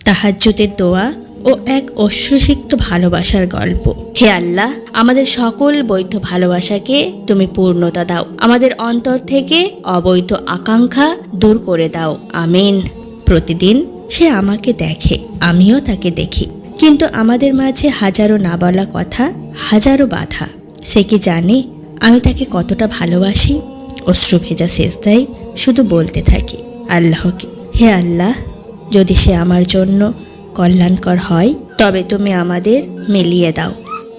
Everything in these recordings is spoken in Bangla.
তাহাজ্জুদের দোয়া ও এক অশ্রুসিক্ত ভালোবাসার গল্প। হে আল্লাহ, আমাদের সকল বৈধ ভালোবাসাকে তুমি পূর্ণতা দাও। আমাদের অন্তর থেকে অবৈধ আকাঙ্ক্ষা দূর করে দাও। আমিন। প্রতিদিন সে আমাকে দেখে, আমিও তাকে দেখি। কিন্তু আমাদের মাঝে হাজারো না বলা কথা, হাজারো বাধা। সে কি জানে আমি তাকে কতটা ভালোবাসি? অশ্রু ভেজা শেষদাই শুধু বলতে থাকি, আল্লাহকে। হে আল্লাহ যদি সে আমার জন্য কল্যাণকর হয়, তবে তুমি আমাদের মিলিয়ে দাও।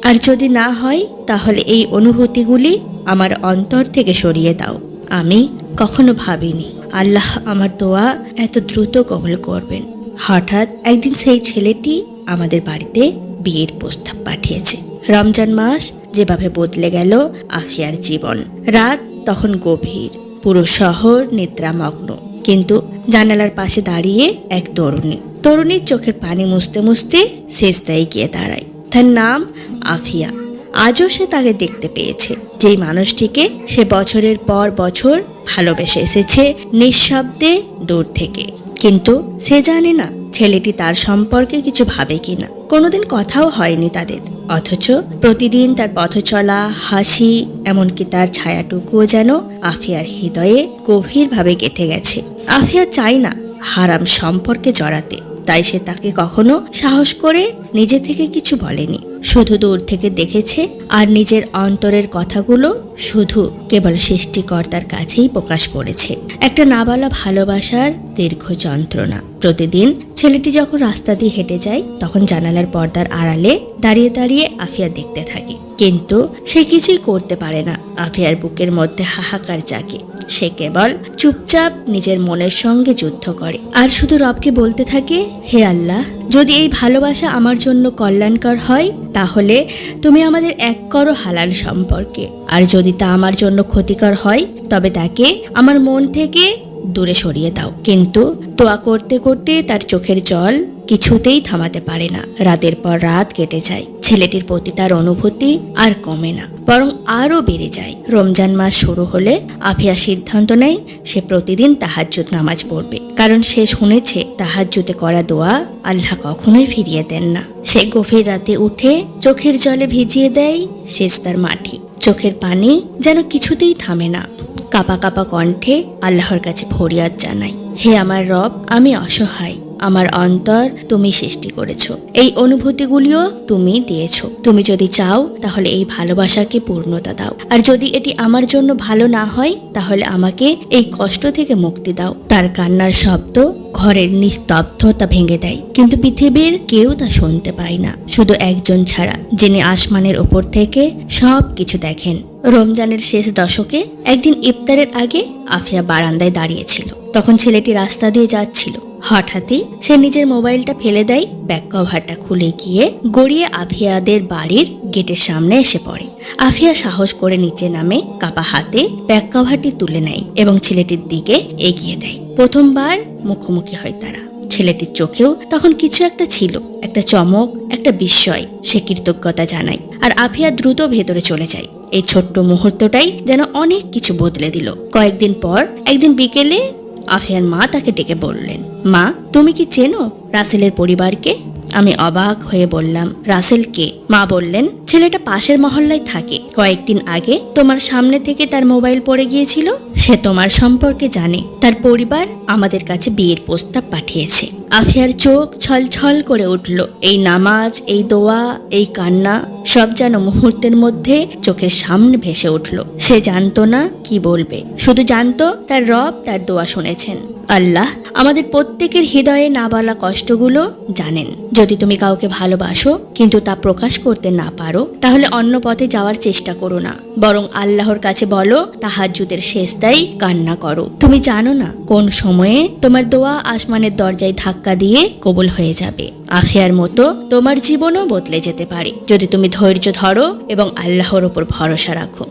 আর যদি না হয়, তাহলে এই অনুভূতিগুলি আমার অন্তর থেকে সরিয়ে দাও। আমি কখনো ভাবিনি, আল্লাহ আমার দোয়া এত দ্রুত কবল করবেন। হঠাৎ একদিন সেই ছেলেটি আমাদের বাড়িতে বিয়ের প্রস্তাব পাঠিয়েছে। রমজান মাস যেভাবে বদলে গেল, আফিয়ার জীবন। রাত তখন গভীর, পুরো শহর নিদ্রামগ্ন। কিন্তু জানালার পাশে দাঁড়িয়ে এক তরুণী। তরুণীর চোখের পানি মুছতে মুছতে শেষদায় গিয়ে দাঁড়ায়। তার নাম আফিয়া। আজও সে তাকে দেখতে পেয়েছে। যেই মানুষটিকে সে বছরের পর বছর ভালোবেসে এসেছে নিঃশব্দে দূর থেকে। কিন্তু সে জানে না ছেলেটি তার সম্পর্কে কিছু ভাবে কিনা। কোনোদিন কথাও হয়নি তাদের। অথচ প্রতিদিন তার পথ চলা হাসি, এমনকি তার ছায়াটুকুও যেন আফিয়ার হৃদয়ে গভীরভাবে গেঁথে গেছে। আফিয়া চায় না হারাম সম্পর্কে জড়াতে। তাই সে তাকে কখনো সাহস করে নিজে থেকে কিছু বলেনি। শুধু দূর থেকে দেখেছে আর নিজের অন্তরের কথাগুলো শুধু কেবল সৃষ্টিকর্তার কাছেই প্রকাশ করেছে। একটা নাবালা ভালোবাসার দীর্ঘ যন্ত্রণা। প্রতিদিন ছেলেটি যখন রাস্তা দিয়ে হেঁটে যায়, তখন জানালার পর্দার আড়ালে দাঁড়িয়ে দাঁড়িয়ে আফিয়া দেখতে থাকে। কিন্তু সে কিছুই করতে পারে না। আফিয়ার বুকের মধ্যে হাহাকার জাগে। সে কেবল চুপচাপ নিজের মনের সঙ্গে যুদ্ধ করে। আর শুধু রবকে বলতে থাকে, হে আল্লাহ, যদি এই ভালোবাসা আমার জন্য কল্যাণকর হয়, তাহলে তুমি আমাদের এক করো হালাল সম্পর্কে। আর যদি তা আমার জন্য ক্ষতিকর হয়, তবে তাকে আমার মন থেকে দূরে সরিয়ে দাও। কিন্তু দোয়া করতে করতে তার চোখের জল কিছুতেই থামাতে পারে না। রাতের পর রাত কেটে যায়। ছেলেটির প্রতি তার অনুভূতি আর কমে না, বরং আরও বেড়ে যায়। রমজান মাস শুরু হলে আফিয়া সিদ্ধান্ত নেয়, সে প্রতিদিন তাহাজ্জুদ নামাজ পড়বে। কারণ সে শুনেছে, তাহাজ্জুদে করা দোয়া আল্লাহ কখনোই ফিরিয়ে দেন না। সে গভীর রাতে উঠে চোখের জলে ভিজিয়ে দেয়, শেষ তার মাটি। চোখের পানি যেন কিছুতেই থামে না। কাপা কাপা কণ্ঠে আল্লাহর কাছে ফরিয়াদ জানাই হে আমার রব আমি অসহায়। আমার অন্তর তুমি সৃষ্টি করেছ। এই অনুভূতিগুলিও তুমি দিয়েছ। তুমি যদি চাও, তাহলে এই ভালোবাসাকে পূর্ণতা দাও। আর যদি এটি আমার জন্য ভালো না হয়, তাহলে আমাকে এই কষ্ট থেকে মুক্তি দাও। তার কান্নার শব্দ ঘরের নিস্তব্ধতা ভেঙে দেয়। কিন্তু পৃথিবীর কেউ তা শুনতে পায় না। শুধু একজন ছাড়া, যিনি আসমানের ওপর থেকে সব কিছু দেখেন। রমজানের শেষ দশকে একদিন ইফতারের আগে আফিয়া বারান্দায় দাঁড়িয়েছিল। তখন ছেলেটি রাস্তা দিয়ে যাচ্ছিল। হঠাৎই সে নিজের মোবাইলটা ফেলে দেয় ব্যাক কভারটা খুলে গিয়ে গড়িয়ে আফিয়াদের বাড়ির গেটের সামনে এসে পড়ে। আফিয়া সাহস করে নিচে নামে, কাপা হাতে ব্যাক কভারটি তুলে নেয় এবং ছেলেটির দিকে এগিয়ে দেয়। প্রথমবার মুখোমুখি হয় তারা। ছেলেটির চোখেও তখন কিছু একটা ছিল, একটা চমক, একটা বিস্ময়, সে কৃতজ্ঞতা জানায় আর আফিয়া দ্রুত ভেতরে চলে যায়। এই ছোট্ট মুহূর্তটাই যেন অনেক কিছু বদলে দিল। কয়েকদিন পর, একদিন বিকেলে আফিয়ার মা তাকে ডেকে বললেন, মা, তুমি কি চেনো রাসেলের পরিবারকে? আমি অবাক হয়ে বললাম, রাসেল কে? মা বললেন, ছেলেটা পাশের মহল্লায় থাকে। কয়েকদিন আগে তোমার সামনে থেকে তার মোবাইল পড়ে গিয়েছিল। সে তোমার সম্পর্কে জানে। তার পরিবার আমাদের কাছে বিয়ের প্রস্তাব পাঠিয়েছে। আফিয়ার চোখ ছলছল করে উঠল। এই নামাজ, এই দোয়া, এই কান্না সব যেন মুহূর্তের মধ্যে চোখের সামনে ভেসে উঠল। সে জানতো না কি বলবে। শুধু জানতো তার রব তার দোয়া শুনেছেন। আল্লাহ আমাদের প্রত্যেকের হৃদয়ে না বলা কষ্টগুলো জানেন। যদি তুমি কাউকে ভালোবাসো কিন্তু তা প্রকাশ করতে না পারো, তাহলে অন্য পথে যাওয়ার চেষ্টা করো না। বরং আল্লাহর কাছে বলো, তাহাজ্জুদের শেষদাই কান্না করো। তুমি জানো না, কোন সময়ে তোমার দোয়া আসমানের দরজায় ধাক্কা দিয়ে কবুল হয়ে যাবে। আফিয়ার মতো তোমার জীবনও বদলে যেতে পারে। যদি তুমি ধৈর্য ধরো এবং আল্লাহর ওপর ভরসা রাখো।